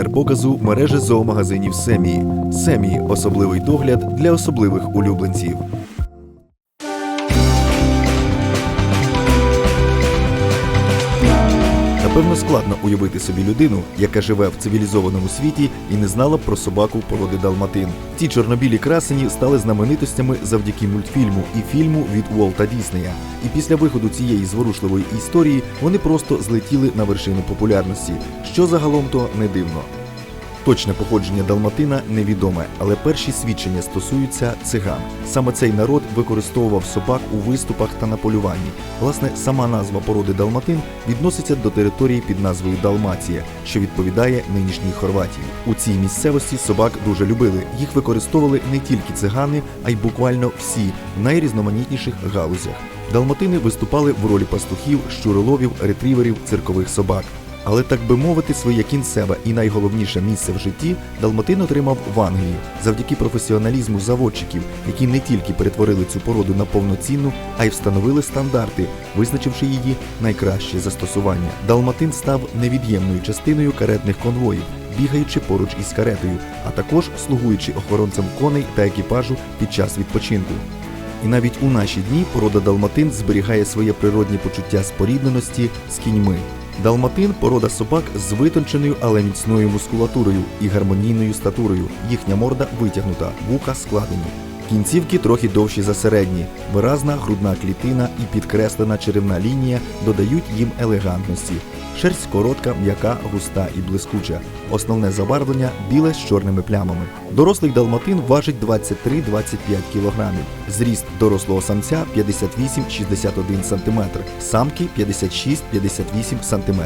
партнер показу мережа зоомагазинів Семії. Семії особливий догляд для особливих улюбленців. Напевно, складно уявити собі людину, яка живе в цивілізованому світі і не знала про собаку породи Далматин. Ці чорнобілі красені стали знаменитостями завдяки мультфільму і фільму від Уолта Діснея. І після виходу цієї зворушливої історії вони просто злетіли на вершину популярності, що загалом то не дивно. Точне походження Далматина невідоме, але перші свідчення стосуються циган. Саме цей народ використовував собак у виступах та на полюванні. Власне, сама назва породи Далматин відноситься до території під назвою Далмація, що відповідає нинішній Хорватії. У цій місцевості собак дуже любили. Їх використовували не тільки цигани, а й буквально всі в найрізноманітніших галузях. Далматини виступали в ролі пастухів, щуроловів, ретріверів, циркових собак. Але так би мовити, своє кінцеве і найголовніше місце в житті Далматин отримав в Англії завдяки професіоналізму заводчиків, які не тільки перетворили цю породу на повноцінну, а й встановили стандарти, визначивши її найкраще застосування. Далматин став невід'ємною частиною каретних конвоїв, бігаючи поруч із каретою, а також слугуючи охоронцем коней та екіпажу під час відпочинку. І навіть у наші дні порода Далматин зберігає своє природні почуття спорідненості з кіньми. Далматин порода собак з витонченою, але міцною мускулатурою і гармонійною статурою. Їхня морда витягнута, вуха складені. Кінцівки трохи довші за середні, виразна грудна клітина і підкреслена черевна лінія додають їм елегантності. Шерсть коротка, м'яка, густа і блискуча. Основне забарвлення біле з чорними плямами. Дорослий далматин важить 23-25 кг. Зріст дорослого самця 58-61 см, самки 56-58 см.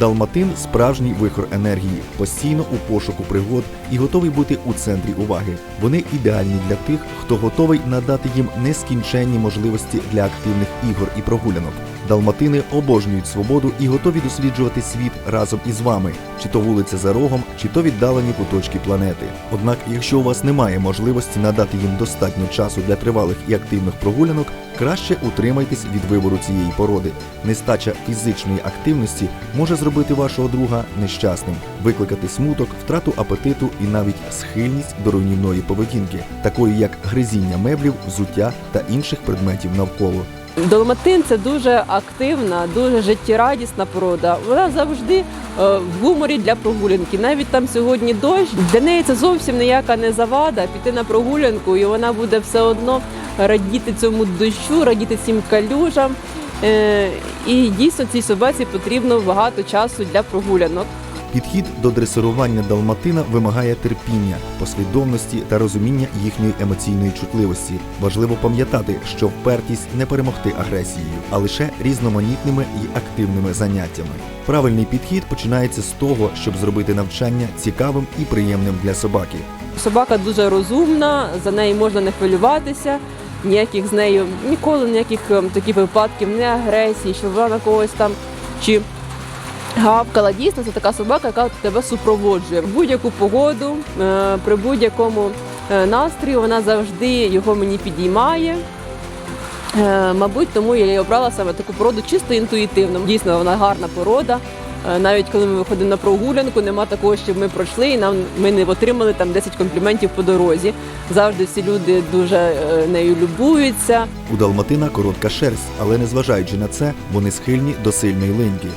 Далматин справжній вихор енергії, постійно у пошуку пригод і готовий бути у центрі уваги. Вони ідеальні для тих, хто готовий надати їм нескінченні можливості для активних ігор і прогулянок. Далматини обожнюють свободу і готові досліджувати світ разом із вами, чи то вулиця за рогом, чи то віддалені куточки планети. Однак, якщо у вас немає можливості надати їм достатньо часу для тривалих і активних прогулянок, краще утримайтесь від вибору цієї породи. Нестача фізичної активності може зробити вашого друга нещасним, викликати смуток, втрату апетиту і навіть схильність до руйнівної поведінки, такої як гризіння меблів, взуття та інших предметів навколо. Долматин це дуже активна, дуже життєрадісна порода. Вона завжди е, в гуморі для прогулянки. Навіть там сьогодні дощ. Для неї це зовсім ніяка не завада піти на прогулянку, і вона буде все одно радіти цьому дощу, радіти цим калюжам. Е, І дійсно цій собаці потрібно багато часу для прогулянок. Підхід до дресирування далматина вимагає терпіння, послідовності та розуміння їхньої емоційної чутливості. Важливо пам'ятати, що впертість не перемогти агресією, а лише різноманітними і активними заняттями. Правильний підхід починається з того, щоб зробити навчання цікавим і приємним для собаки. Собака дуже розумна, за нею можна не хвилюватися. Ніяких з нею ніколи ніяких ем, таких випадків, не агресії, що вона на когось там чи гавкала. Дійсно, це така собака, яка тебе супроводжує в будь-яку погоду, е, при будь-якому е, настрої вона завжди його мені підіймає. Е, Мабуть, тому я і обрала саме таку породу чисто інтуїтивно. Дійсно, вона гарна порода. Навіть коли ми виходимо на прогулянку, нема такого, щоб ми пройшли і нам ми не отримали там 10 компліментів по дорозі. Завжди всі люди дуже нею любуються. У далматина коротка шерсть, але незважаючи на це, вони схильні до сильної линьки.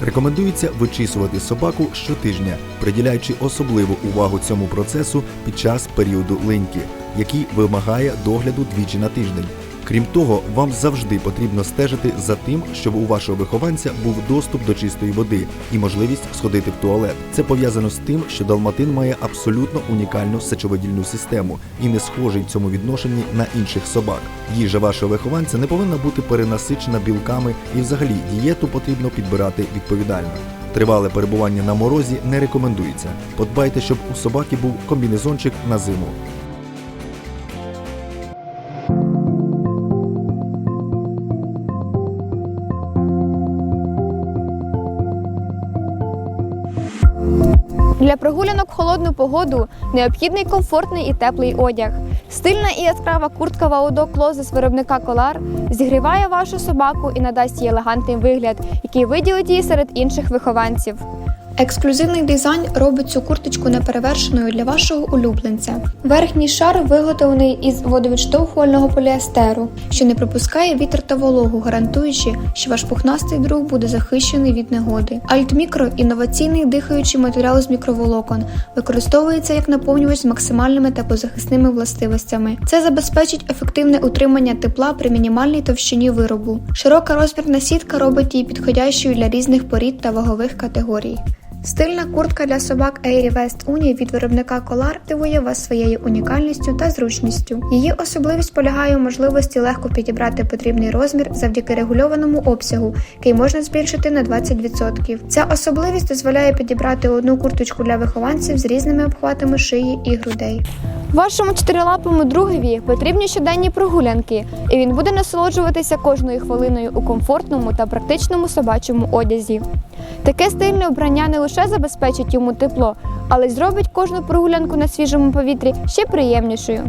Рекомендується вичісувати собаку щотижня, приділяючи особливу увагу цьому процесу під час періоду линьки, який вимагає догляду двічі на тиждень. Крім того, вам завжди потрібно стежити за тим, щоб у вашого вихованця був доступ до чистої води і можливість сходити в туалет. Це пов'язано з тим, що далматин має абсолютно унікальну сечовидільну систему і не схожий в цьому відношенні на інших собак. Їжа вашого вихованця не повинна бути перенасичена білками, і взагалі дієту потрібно підбирати відповідально. Тривале перебування на морозі не рекомендується. Подбайте, щоб у собаки був комбінезончик на зиму. Для прогулянок в холодну погоду необхідний комфортний і теплий одяг. Стильна і яскрава куртка Ваудо Клозе з виробника Колар зігріває вашу собаку і надасть їй елегантний вигляд, який виділить її серед інших вихованців. Ексклюзивний дизайн робить цю курточку неперевершеною для вашого улюбленця. Верхній шар виготовлений із водовідштовхувального поліестеру, що не пропускає вітер та вологу, гарантуючи, що ваш пухнастий друг буде захищений від негоди. Альтмікро інноваційний дихаючий матеріал з мікроволокон, використовується як наповнювач з максимальними теплозахисними властивостями. Це забезпечить ефективне утримання тепла при мінімальній товщині виробу. Широка розмірна сітка робить її підходящою для різних порід та вагових категорій. Стильна куртка для собак Airy West Uni від виробника Collar дивує вас своєю унікальністю та зручністю. Її особливість полягає у можливості легко підібрати потрібний розмір завдяки регульованому обсягу, який можна збільшити на 20%. Ця особливість дозволяє підібрати одну курточку для вихованців з різними обхватами шиї і грудей. Вашому чотирилапому другові потрібні щоденні прогулянки, і він буде насолоджуватися кожною хвилиною у комфортному та практичному собачому одязі. Таке стильне вбрання не лише забезпечить йому тепло, але й зробить кожну прогулянку на свіжому повітрі ще приємнішою.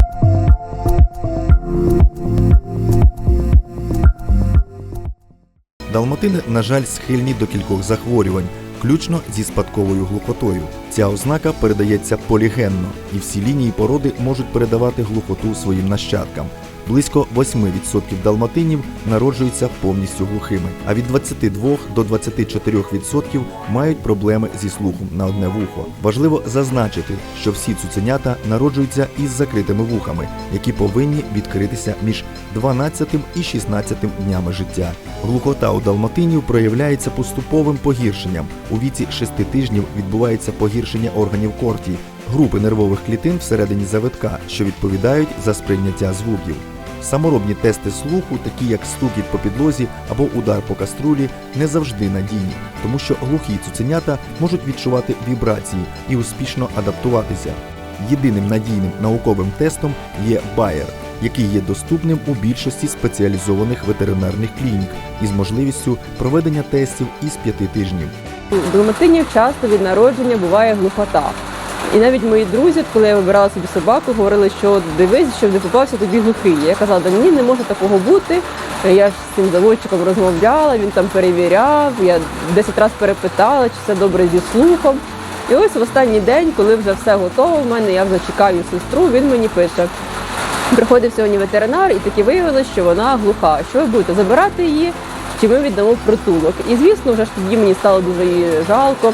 Далматини, на жаль, схильні до кількох захворювань, включно зі спадковою глухотою. Ця ознака передається полігенно, і всі лінії породи можуть передавати глухоту своїм нащадкам. Близько 8% далматинів народжуються повністю глухими, а від 22 до 24% мають проблеми зі слухом на одне вухо. Важливо зазначити, що всі цуценята народжуються із закритими вухами, які повинні відкритися між 12 і 16 днями життя. Глухота у далматинів проявляється поступовим погіршенням. У віці 6 тижнів відбувається погіршення органів корті, групи нервових клітин всередині завитка, що відповідають за сприйняття звуків. Саморобні тести слуху, такі як стукіт по підлозі або удар по каструлі, не завжди надійні, тому що глухі цуценята можуть відчувати вібрації і успішно адаптуватися. Єдиним надійним науковим тестом є Bayer, який є доступним у більшості спеціалізованих ветеринарних клінік із можливістю проведення тестів із п'яти тижнів. У часто від народження буває глухота. І навіть мої друзі, коли я вибирала собі собаку, говорили, що «От дивись, щоб не попався тобі глухий. Я казала, да ні, не може такого бути. Я ж з цим заводчиком розмовляла, він там перевіряв, я 10 разів перепитала, чи все добре зі слухом. І ось в останній день, коли вже все готово, в мене я вже чекаю сестру, він мені пише. Приходив сьогодні ветеринар, і таки виявилось, що вона глуха. Що ви будете забирати її, чи ми віддамо притулок? І звісно, вже ж тоді мені стало дуже жалко.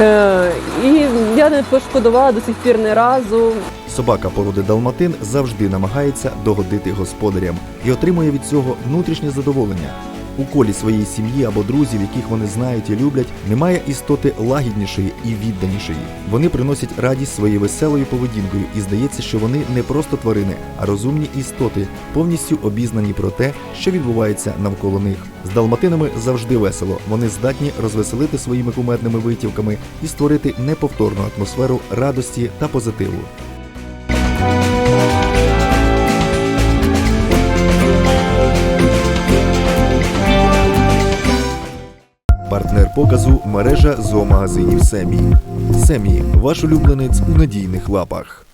Е, І я не пошкодувала до сих пір не разу. Собака породи Далматин завжди намагається догодити господарям і отримує від цього внутрішнє задоволення. У колі своєї сім'ї або друзів, яких вони знають і люблять, немає істоти лагіднішої і відданішої. Вони приносять радість своєю веселою поведінкою, і здається, що вони не просто тварини, а розумні істоти, повністю обізнані про те, що відбувається навколо них. З далматинами завжди весело. Вони здатні розвеселити своїми кумедними витівками і створити неповторну атмосферу радості та позитиву. Партнер показу мережа зоомагазинів Семі. Семі, ваш улюбленець у надійних лапах.